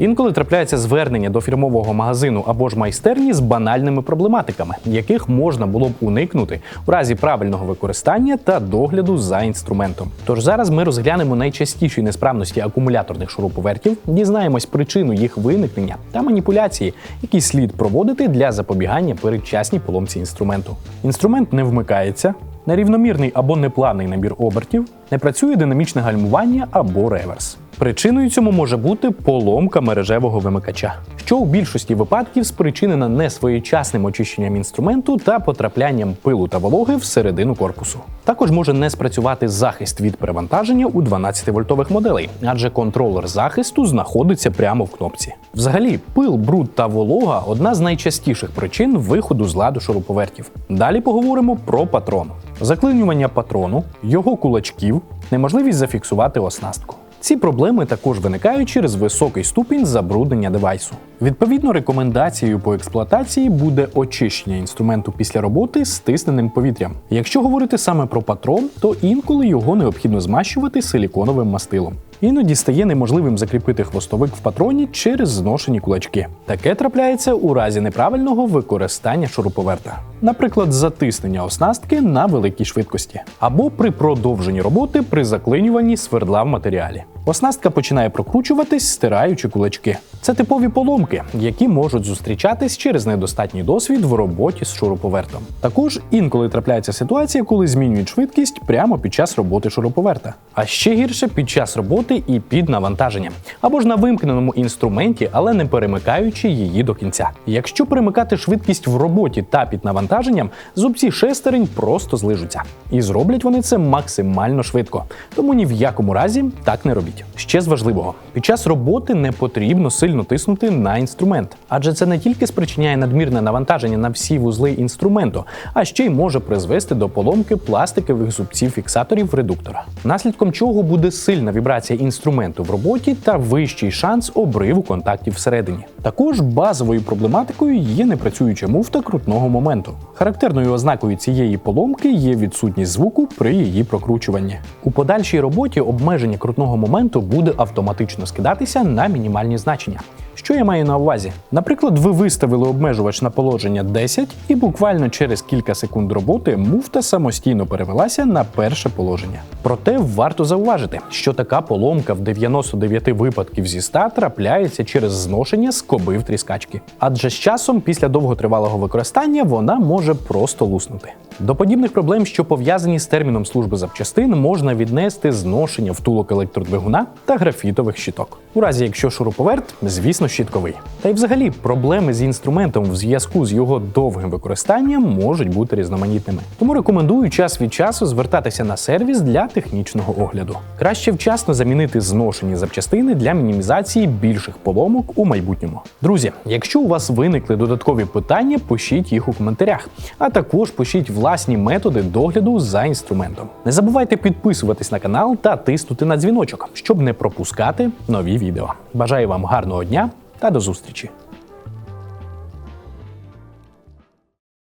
Інколи трапляється звернення до фірмового магазину або ж майстерні з банальними проблематиками, яких можна було б уникнути у разі правильного використання та догляду за інструментом. Тож зараз ми розглянемо найчастіші несправності акумуляторних шуруповертів, дізнаємось причину їх виникнення та маніпуляції, які слід проводити для запобігання передчасній поломці інструменту. Інструмент не вмикається. Нерівномірний або неплавний набір обертів, не працює динамічне гальмування або реверс. Причиною цьому може бути поломка мережевого вимикача, що у більшості випадків спричинена несвоєчасним очищенням інструменту та потраплянням пилу та вологи всередину корпусу. Також може не спрацювати захист від перевантаження у 12-вольтових моделей, адже контролер захисту знаходиться прямо в кнопці. Взагалі, пил, бруд та волога одна з найчастіших причин виходу з ладу шуруповертів. Далі поговоримо про патрон. Заклинювання патрону, його кулачків, неможливість зафіксувати оснастку. Ці проблеми також виникають через високий ступінь забруднення девайсу. Відповідно, рекомендацією по експлуатації буде очищення інструменту після роботи стисненим повітрям. Якщо говорити саме про патрон, то інколи його необхідно змащувати силіконовим мастилом. Іноді стає неможливим закріпити хвостовик в патроні через зношені кулачки. Таке трапляється у разі неправильного використання шуруповерта, наприклад, затиснення оснастки на великій швидкості, або при продовженні роботи при заклинюванні свердла в матеріалі. Оснастка починає прокручуватись, стираючи кулачки. Це типові поломки, які можуть зустрічатись через недостатній досвід в роботі з шуруповертом. Також інколи трапляється ситуація, коли змінюють швидкість прямо під час роботи шуруповерта. А ще гірше під час роботи і під навантаженням, або ж на вимкненому інструменті, але не перемикаючи її до кінця. Якщо перемикати швидкість в роботі та під навантаженням, зубці шестерень просто злижуться. І зроблять вони це максимально швидко. Тому ні в якому разі так не робіть. Ще з важливого: під час роботи не потрібно сильно тиснути на інструмент, адже це не тільки спричиняє надмірне навантаження на всі вузли інструменту, а ще й може призвести до поломки пластикових зубців фіксаторів редуктора, наслідком чого буде сильна вібрація інструменту в роботі та вищий шанс обриву контактів всередині. Також базовою проблематикою є непрацююча муфта крутного моменту. Характерною ознакою цієї поломки є відсутність звуку при її прокручуванні. У подальшій роботі обмеження крутного моменту буде автоматично скидатися на мінімальні значення. Що я маю на увазі? Наприклад, ви виставили обмежувач на положення 10, і буквально через кілька секунд роботи муфта самостійно перевелася на перше положення. Проте варто зауважити, що така поломка в 99 випадків зі 100 трапляється через зношення скоби в тріскачки. Адже з часом, після довготривалого використання, вона може просто луснути. До подібних проблем, що пов'язані з терміном служби запчастин, можна віднести зношення втулок електродвигуна та графітових щиток. У разі, якщо шуруповерт, звісно, щітковий. Та й взагалі проблеми з інструментом в зв'язку з його довгим використанням можуть бути різноманітними. Тому рекомендую час від часу звертатися на сервіс для технічного огляду. Краще вчасно замінити зношені запчастини для мінімізації більших поломок у майбутньому. Друзі, якщо у вас виникли додаткові питання, пишіть їх у коментарях, а також пишіть власні методи догляду за інструментом. Не забувайте підписуватись на канал та тиснути на дзвіночок, щоб не пропускати нові відео. Бажаю вам гарного дня та до зустрічі!